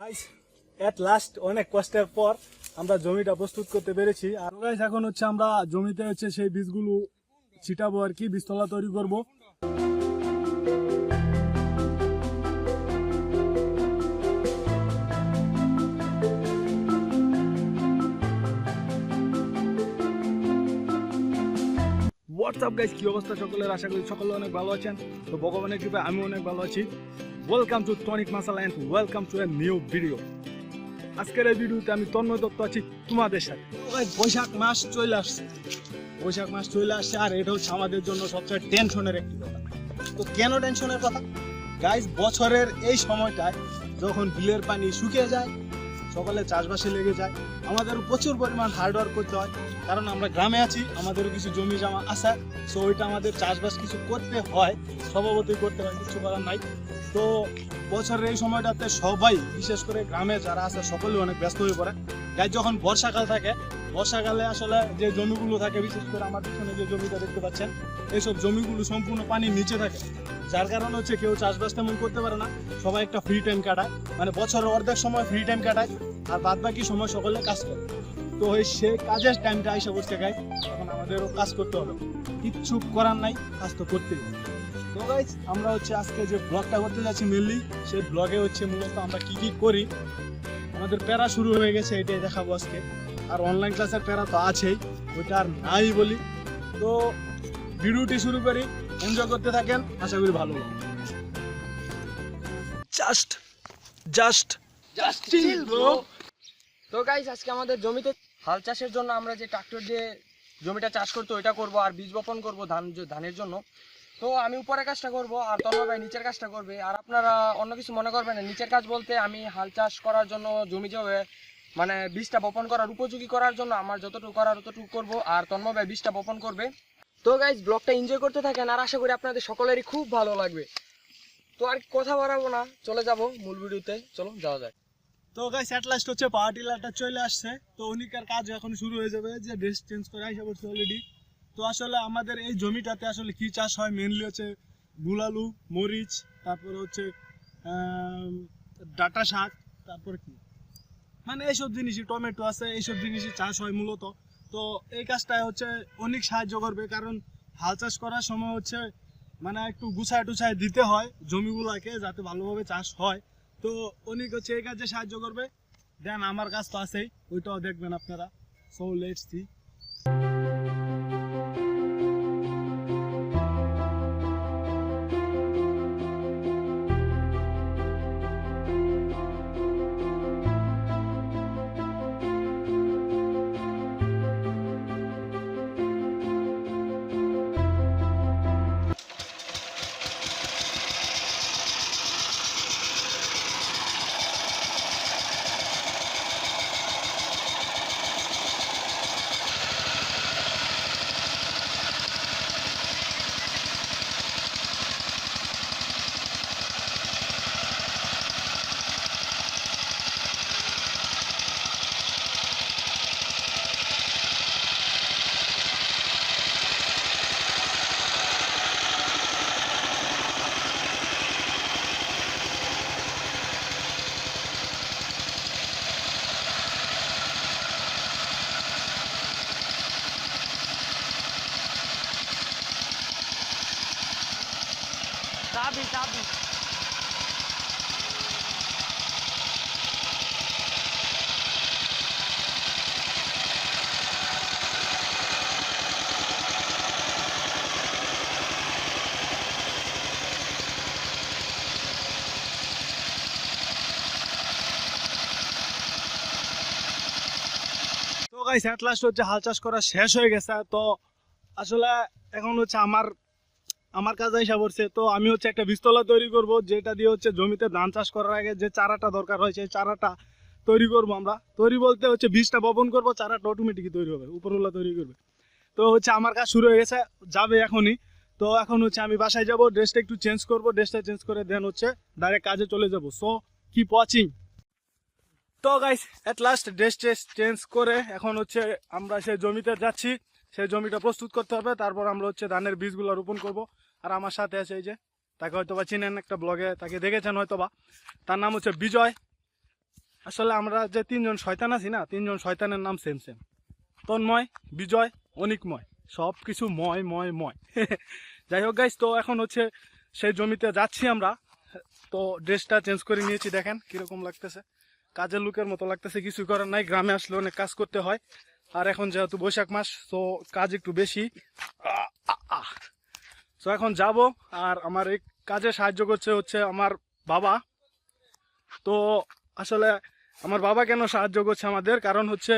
At last অনেক কষ্টের পর আমরা জমিটা প্রস্তুত করতে পেরেছি। আর এখন হচ্ছে আমরা জমিতে হচ্ছে সেই বীজগুলো ছিটাবো আর কি, বীজতলা তৈরি করব। হোয়াটসঅ্যাপ গাইস কী অবস্থা? সকলের আশা করি সকলে অনেক ভালো আছেন। তো ভগবানের কৃপায় আমি অনেক ভালো আছি। Welcome to tonic masala and welcome to a new video আজকের এই ভিডিওতে আমি তন্ময় দত্ত আছি তোমাদের সাথে। বৈশাখ মাস চলে আসছে। বৈশাখ মাস চলে আসছে, আর এটা হচ্ছে আমাদের জন্য সবচেয়ে টেনশনের একটি কথা। তো কেন টেনশনের কথা? গাইস বছরের এই সময়টায় যখন বিলের পানি শুকিয়ে যায় সকালে চাষবাসে লেগে যায়। আমাদের প্রচুর পরিমাণ হার্ডওয়ার্ক করতে হয়। কারণ আমরা গ্রামে আছি, আমাদেরও কিছু জমি জমা আসা সো ওইটা আমাদের চাষবাস কিছু করতে হয়, স্বভাবতই করতে হয়, কিছু করার নাই। তো, বছরের এই সময়টাতে সবাই, বিশেষ করে গ্রামে যারা আছে সকলে অনেক ব্যস্ত হয়ে পড়ে। তাই যখন বর্ষাকাল থাকে, বর্ষাকালে আসলে যে জমিগুলো থাকে, বিশেষ করে আমার পিছনে যে জমিটা দেখতে পাচ্ছেন, এইসব জমিগুলো সম্পূর্ণ পানির নিচে থাকে। যার কারণে হচ্ছে কেউ চাষবাস তেমন করতে পারে না। সবাই একটা ফ্রি টাইম কাটায়। মানে বছরের অর্ধেক সময় ফ্রি টাইম কাটায়। আর বাদ বাকি সময় সকলে কাজ করে। তো ওই সে কাজের টাইমটা এসে বসতে গাই তখন আমাদেরও কাজ করতে হবে। কিচ্ছু করার নাই কাজ তো করতেই হবে। তো গাইজ আমরা হচ্ছে আজকে যে ব্লগটা করতে যাচ্ছি মেনলি সেই ব্লগে হচ্ছে মূলত আমরা কি কি করি আমাদের প্যারা শুরু হয়ে গেছে এটাই দেখাবো আজকে। আর অনলাইন ক্লাসের প্যারা তো আছেই ওইটা আর নাই বলি। তো ভিডিওটি শুরু করি এনজয় করতে থাকেন আশা করি ভালো just just just chill bro তো গাইস আজকে আমাদের জমিতে হাল চাষের জন্য আমরা যে ট্রাক্টর দিয়ে জমিটা চাষ করতে ওইটা করব আর বীজ বপন করব ধান, ধানের জন্য। তো আমি উপরের কাজটা করব আর তন্ময় ভাই নিচের কাজটা করবে। আর আপনারা অন্য কিছু মনে করবেন না, নিচের কাজ বলতে আমি হাল চাষ করার জন্য জমি জমে মানে বীজটা বপন করার উপযোগী করার জন্য আমার যতটুকু করার ততটুকু করব আর তন্ময় ভাই বীজটা বপন করবে। তো গাইস ব্লগটা এনজয় করতে থাকেন আর আশা করি আপনাদের সকলেরই খুব ভালো লাগবে। তো আর কথা বাড়াবো না, চলে যাব মূল ভিডিওতে। চলো, যাওয়া যায় তো গাইস অ্যাট লাস্ট হচ্ছে পাওয়ার টিলারটা চলে আসছে। তো উনিকার কাজ এখন শুরু হয়ে যাবে, যে ড্রেস চেঞ্জ করে আসা পড়ছে অলরেডি তো আসলে আমাদের এই জমিটাতে আসলে কি চাষ হয়? মেনলি হচ্ছে বুলালু মরিচ, তারপরে হচ্ছে ডাটা শাক, তারপর কি? মানে এইসব জিনিসই, টমেটো আছে, এইসব জিনিসই চাষ হয় মূলত। তো এই কাজটায় হচ্ছে অনেক সাহায্য করবে, কারণ হাল চাষ করার সময় হচ্ছে মানে একটু গুছায় টুছায় দিতে হয় জমিগুলাকে, যাতে ভালোভাবে চাষ হয়। তো উনি হচ্ছে এই কাজে সাহায্য করবে। দেন আমার কাজ তো আছেই, ওইটাও দেখবেন আপনারা। সো লেটস সি চাবি তো গাইস অ্যাট লাস্ট হচ্ছে হাল চাষ করা শেষ হয়ে গেছে। তো আসলে এখন হচ্ছে আমার আমার কাজ হিসাব করছে তো আমি হচ্ছে একটা বীজতলা তৈরি করব, যেটা দিয়ে হচ্ছে জমিতে ধান চাষ করার আগে যে চারাটা দরকার হয়, সেই চারাটা তৈরি করব আমরা। তৈরি বলতে হচ্ছে বীজটা বপন করব, চারাটা অটোমেটিকই তৈরি হবে, উপরওয়ালা তৈরি করবে। তো হচ্ছে আমার কাজ শুরু হয়ে গেছে, যাবে এখনই। তো এখন হচ্ছে আমি বাসায় যাব ড্রেসটা একটু চেঞ্জ করব ড্রেসটা চেঞ্জ করে দেন হচ্ছে ডাইরেক্ট কাজে চলে যাব। সো কিপ ওয়াচিং তো guys at last dress change করে এখন হচ্ছে আমরা সেই জমিতে যাচ্ছি। সেই জমিটা প্রস্তুত করতে হবে। তারপর আমরা হচ্ছে ধানের বীজগুলো রোপণ করব। আর আমার সাথে আছে এই যে, তাকে হয়তো বা চিনেন একটা ব্লগে, তাকে দেখেছেন হয়তো বা তার নাম হচ্ছে বিজয়। আসলে আমরা যে তিনজন শয়তান আছি না, তিনজন শয়তানের নাম সেম সেম তন্ময়, বিজয়, অনিকময়। সব কিছু ময় ময় ময়। যাই হোক গাইস তো এখন হচ্ছে সেই জমিতে যাচ্ছি আমরা। তো ড্রেসটা চেঞ্জ করে নিয়েছি, দেখেন কীরকম লাগতেছে। কাজের লুকের মতো লাগতেছে, কিছু করার নাই। গ্রামে আসলে অনেক কাজ করতে হয়। আর এখন যেহেতু বৈশাখ মাস, তো কাজ একটু বেশি। তো এখন যাব, আর আমার এই কাজে সাহায্য করছে হচ্ছে আমার বাবা। তো আসলে আমার বাবা কেন সাহায্য করছে আমাদের? কারণ হচ্ছে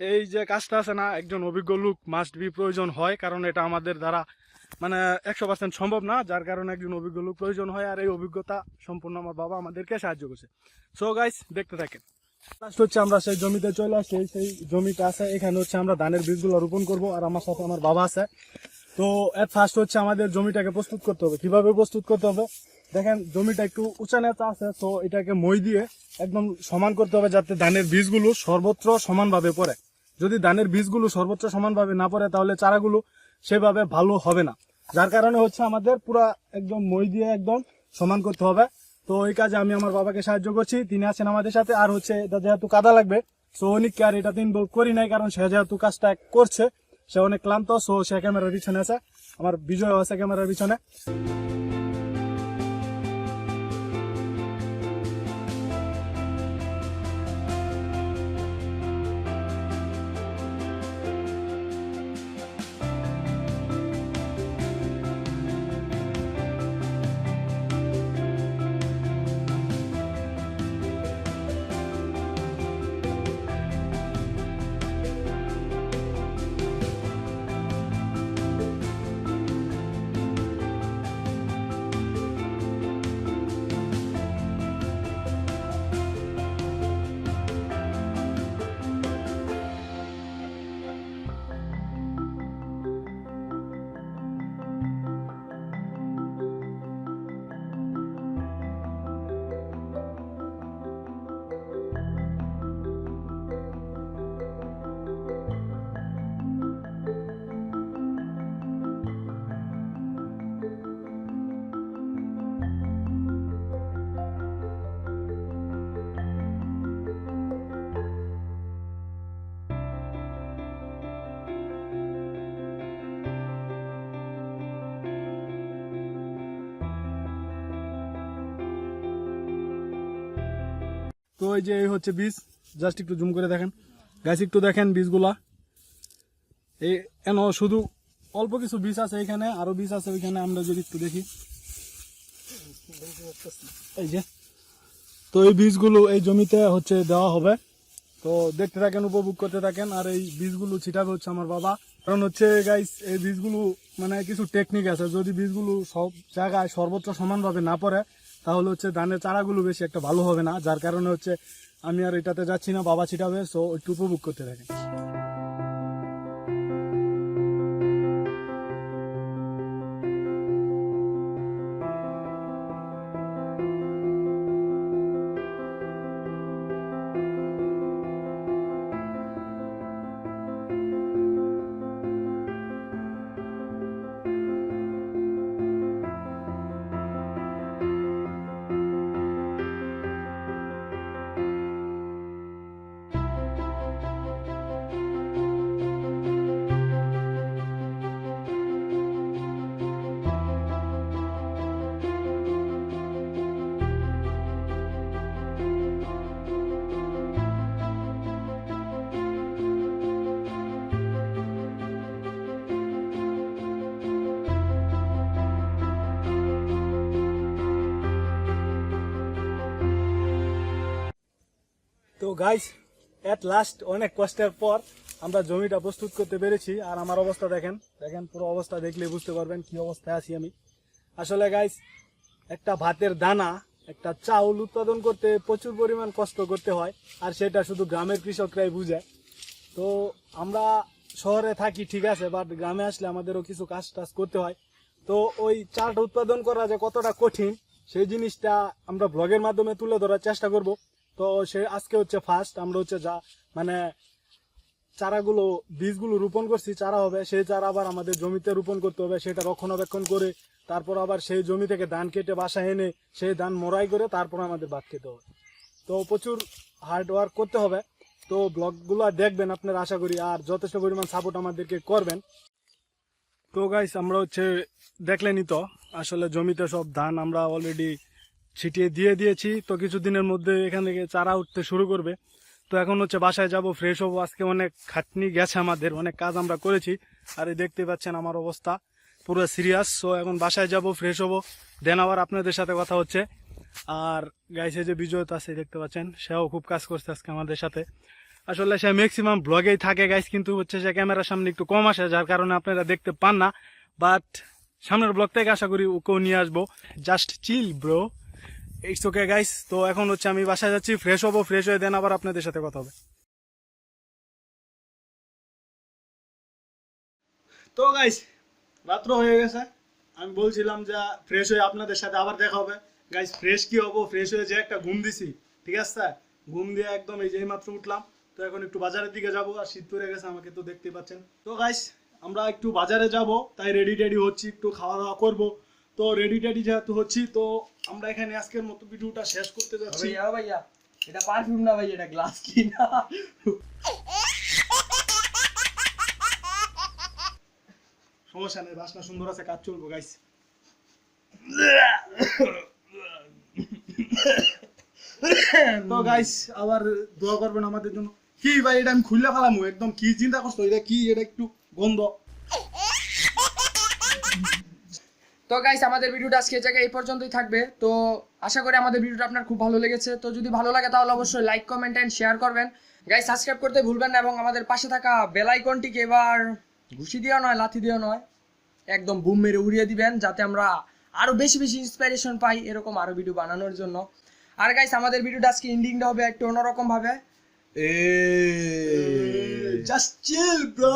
এই যে কাজটা আছে না, একজন অভিজ্ঞ লোক মাস্ট বি প্রয়োজন হয়, কারণ এটা আমাদের দ্বারা মানে একশো পার্সেন্ট সম্ভব না, যার কারণে একজন অভিজ্ঞ লোক প্রয়োজন হয়, আর এই অভিজ্ঞতা সম্পূর্ণ আমার বাবা আমাদেরকে সাহায্য করছে। সো গাইস দেখতে থাকেন। লাস্ট হচ্ছে আমরা সেই জমিতে চলে আসছি সেই জমিটা আছে, এখানে হচ্ছে আমরা ধানের বীজগুলো রোপণ করব আর আমার সাথে আমার বাবা আছে। তো এট ফার্স্ট হচ্ছে আমাদের জমিটাকে প্রস্তুত করতে হবে। কীভাবে প্রস্তুত করতে হবে? দেখেন, জমিটা একটু উঁচা নেতা আছে, তো এটাকে মই দিয়ে একদম সমান করতে হবে যাতে ধানের বীজগুলো সর্বত্র সমানভাবে পড়ে। যদি ধানের বীজগুলো সর্বত্র সমানভাবে না পড়ে, তাহলে চারাগুলো সেভাবে ভালো হবে না। যার কারণে হচ্ছে আমাদের পুরা একদম মই দিয়ে একদম সমান করতে হবে। তো ওই কাজে আমি আমার বাবাকে সাহায্য করছি। তিনি আছেন আমাদের সাথে। আর হচ্ছে, এটা যেহেতু কাদা লাগবে সো অনেককে আর এটাতে ইনভলভ করি নাই, কারণ সে যেহেতু কাজটা করছে, সে অনেক ক্লান্ত সো সে ক্যামেরার পিছনে আছে। আমার বিজয় আছে ক্যামেরার পিছনে। তো এই যে এই হচ্ছে বীজ জাস্ট একটু জুম করে দেখেন। গাছ একটু দেখেন বীজগুলা। এই, এন, শুধু অল্প কিছু বীজ আছে এখানে, আরও বীজ আছে ওইখানে, আমরা যদি একটু দেখি। এই যে, তো এই বীজগুলো এই জমিতে হচ্ছে দেওয়া হবে। তো দেখতে থাকেন, উপভোগ করতে থাকেন। আর এই বীজগুলো ছিটাবে হচ্ছে আমার বাবা। কারণ হচ্ছে গাইস এই বীজগুলো মানে কিছু টেকনিক আছে। যদি বীজগুলো সব জায়গায় সর্বত্র সমানভাবে না পড়ে তাহলে হচ্ছে ধানের চারাগুলো বেশি একটা ভালো হবে না, যার কারণে হচ্ছে আমি আর এটাতে যাচ্ছি না, বাবা ছিটাবে সো একটু উপভোগ করতে থাকেন গাইস এট লাস্ট অনেক কষ্টের পর আমরা জমিটা প্রস্তুত করতে পেরেছি আর আমার অবস্থা দেখেন। দেখেন, পুরো অবস্থা দেখলে বুঝতে পারবেন কি অবস্থায় আছি আমি। আসলে গাইস একটা ভাতের দানা, একটা চাউল উৎপাদন করতে প্রচুর পরিমাণ কষ্ট করতে হয়, আর সেটা শুধু গ্রামের কৃষকরাই বুঝে। তো আমরা শহরে থাকি, ঠিক আছে বাট গ্রামে আসলে আমাদেরও কিছু কাজ টাজ করতে হয়। তো ওই চালটা উৎপাদন করা যে কতটা কঠিন, সেই জিনিসটা আমরা ব্লগের মাধ্যমে তুলে ধরার চেষ্টা করব। তো সে আজকে হচ্ছে ফার্স্ট আমরা হচ্ছে যা মানে চারাগুলো, বীজগুলো রোপণ করছি, চারা হবে, সেই চারা আবার আমাদের জমিতে রোপণ করতে হবে, সেটা রক্ষণাবেক্ষণ করে, তারপর আবার সেই জমি থেকে ধান কেটে বাসা এনে সেই ধান মরাই করে তারপর আমাদের ভাত খেতে হবে। তো প্রচুর হার্ড ওয়ার্ক করতে হবে। তো ব্লগগুলো দেখবেন আপনারা, আশা করি, আর যথেষ্ট পরিমাণ সাপোর্ট আমাদেরকে করবেন। তো গাইস আমরা হচ্ছে দেখলেনই তো, আসলে জমিতে সব ধান আমরা অলরেডি ছিটিয়ে দিয়ে দিয়েছি। তো কিছুদিনের মধ্যে এখান থেকে চারা উঠতে শুরু করবে। তো এখন হচ্ছে বাসায় যাব ফ্রেশ হব। আজকে অনেক খাটনি গেছে আমাদের, অনেক কাজ আমরা করেছি। আর এই দেখতে পাচ্ছেন আমার অবস্থা, পুরো সিরিয়াস সো এখন বাসায় যাব ফ্রেশ হব। দেন আবার আপনাদের সাথে কথা হচ্ছে। আর গাইসে যে বিজয়ত আছে দেখতে পাচ্ছেন, সেও খুব কাজ করছে আজকে আমাদের সাথে। আসলে সে ম্যাক্সিমাম ব্লগেই থাকে গাইস কিন্তু হচ্ছে সে ক্যামেরার সামনে একটু কম আসে, যার কারণে আপনারা দেখতে পান না। বাট সামনের ব্লগ থেকে আশা করি ওকেও নিয়ে আসব। Just chill bro it's okay guys তো এখন হচ্ছে আমি বাসায় যাচ্ছি ফ্রেশ হব ফ্রেশ হয়ে দেন আবার আপনাদের সাথে কথা হবে। তো গাইস রাত্র হয়ে গেছে। আমি বলছিলাম যে ফ্রেশ হয়ে আপনাদের সাথে আবার দেখা হবে। গাইস ফ্রেশ কি হব? ফ্রেশ হয়ে যে একটা ঘুম দিছি, ঠিক আছে? স্যার ঘুম দিয়ে একদম এই যে মাত্র উঠলাম। তো এখন একটু বাজারের দিকে যাব, আর শীত পড়ে গেছে, আমাকে তো দেখতে পাচ্ছেন। তো গাইস আমরা একটু বাজারে যাব, তাই রেডি টেডি হচ্ছি, একটু খাওয়া দাওয়া করব। তো রেডি টেডি যেহেতু হচ্ছি তো আমরা এখানে আজকের মতো ভিডিওটা শেষ করতে যাচ্ছি। ভাইয়া ভাইয়া এটা পারফিউম না ভাই এটা গ্লাস কি না সমস্যা নেই বাসনা সুন্দর আছে কাজ চলবো গাইস তো গাইস আবার দোয়া করবেন আমাদের জন্য। কি ভাই এটা আমি খুললে ফেলামু একদম কি চিন্তা করছ? এটা কি এটা একটু গন্ধ। তো গাইস আমাদের ভিডিওটা আজকে এই জায়গায় এই পর্যন্তই থাকবে। তো আশা করি আমাদের ভিডিওটা আপনার খুব ভালো লেগেছে। তো যদি ভালো লাগে তাহলে অবশ্যই লাইক কমেন্ট এন্ড শেয়ার করবেন। গাইস সাবস্ক্রাইব করতে ভুলবেন না এবং আমাদের পাশে থাকা বেল আইকনটিকে এবার ঘুষি দিও নয় লাথি দিও নয় একদম বুম মেরে উড়িয়ে দিবেন যাতে আমরা আরও বেশি বেশি ইন্সপিরেশন পাই এরকম আরও ভিডিও বানানোর জন্য। আর গাইস আমাদের ভিডিওটা আজকে এন্ডিংটা হবে একটু অন্যরকম ভাবে। Just chill bro.